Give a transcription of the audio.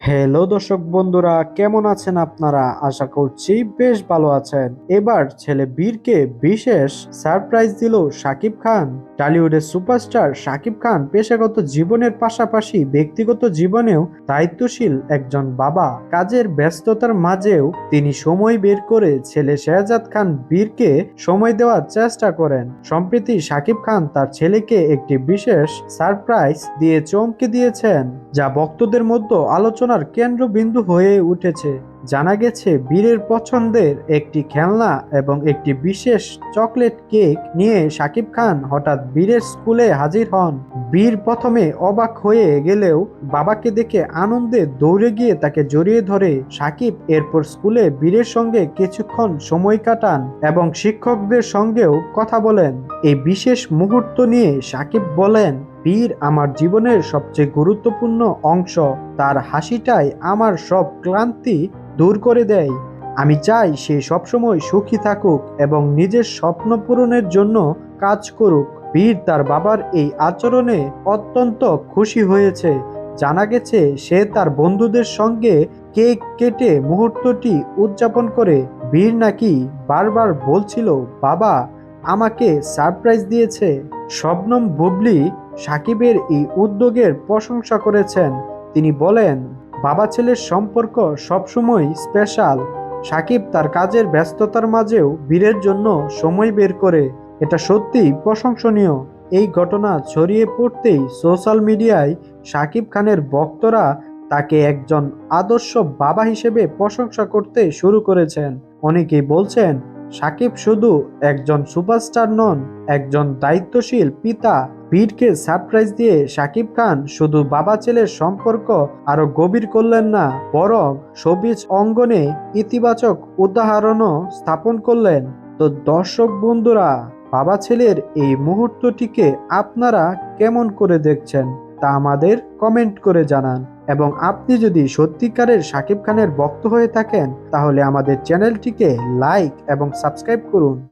Hello দর্শক বন্ধুরা, কেমন আছেন আপনারা? আশা করছি বেশ ভালো আছেন। এবার ছেলে বীরকে বিশেষ সারপ্রাইজ দিল শাকিব খান। টলিউডের সুপারস্টার শাকিব খান পেশাগত জীবনের পাশাপাশি ব্যক্তিগত জীবনেও দায়িত্বশীল একজন বাবা। কাজের ব্যস্ততার মাঝেও তিনি সময় বের করে ছেলে শেহজাদ খান বীরকে সময় দেওয়ার চেষ্টা করেন। সম্প্রতি শাকিব খান তার ছেলেকে একটি বিশেষ সারপ্রাইজ দিয়ে চমকে দিয়েছেন, যা ভক্তদের মধ্যে আলোচনার কেন্দ্রবিন্দু হয়ে উঠেছে। জানা গেছে, বীরের পছন্দের একটি খেলনা এবং একটি বিশেষ চকলেট কেক নিয়ে শাকিব খান হঠাৎ বীরের স্কুলে হাজির হন। বীর প্রথমে অবাক হয়ে গেলেও বাবাকে দেখে আনন্দে দৌড়ে গিয়ে তাকে জড়িয়ে ধরে সাকিব। এরপর স্কুলে বীরের সঙ্গে কিছুক্ষণ সময় কাটান এবং শিক্ষকদের সঙ্গেও কথা বলেন। এই বিশেষ মুহূর্ত নিয়ে সাকিব বলেন, বীর আমার জীবনের সবচেয়ে গুরুত্বপূর্ণ অংশ। তার হাসিটাই আমার সব ক্লান্তি দূর করে দেয়। আমি চাই সে সবসময় সুখী থাকুক এবং নিজের স্বপ্ন পূরণের জন্য কাজ করুক। বীর তার বাবার এই আচরণে অত্যন্ত খুশি হয়েছে। জানা গেছে, সে তার বন্ধুদের সঙ্গে কেক কেটে মুহূর্তটি উদযাপন করে। বীর নাকি বারবার বলছিল, বাবা, আমাকে সারপ্রাইজ দিয়েছে। শবনম বুবলি সাকিবের এই উদ্যোগের প্রশংসা করেছেন। তিনি বলেন, বাবা ছেলের সম্পর্ক সবসময় স্পেশাল। সাকিব তার কাজের ব্যস্ততার মাঝেও বীরের জন্য সময় বের করে। এটা সত্যিই প্রশংসনীয়। এই ঘটনা ছড়িয়ে পড়তেই সোশ্যাল মিডিয়ায় সাকিব খানের ভক্তরা তাকে একজন আদর্শ বাবা হিসেবে প্রশংসা করতে শুরু করেছেন। অনেকেই বলছেন, সাকিব শুধু একজন সুপারস্টার নন, একজন দায়িত্বশীল পিতা। বীরকে সারপ্রাইজ দিয়ে সাকিব খান শুধু বাবা ছেলের সম্পর্ক আরও গভীর করলেন না, বরং সবিজ অঙ্গনে ইতিবাচক উদাহরণও স্থাপন করলেন। তো দর্শক বন্ধুরা বাবা ছেলের এই মুহূর্তটিকে আপনারা কেমন করে দেখছেন তা আমাদের কমেন্ট করে জানান। এবং আপনি যদি সত্যিকারের সাকিব খানের ভক্ত হয়ে থাকেন, তাহলে আমাদের চ্যানেলটিকে লাইক এবং সাবস্ক্রাইব করুন।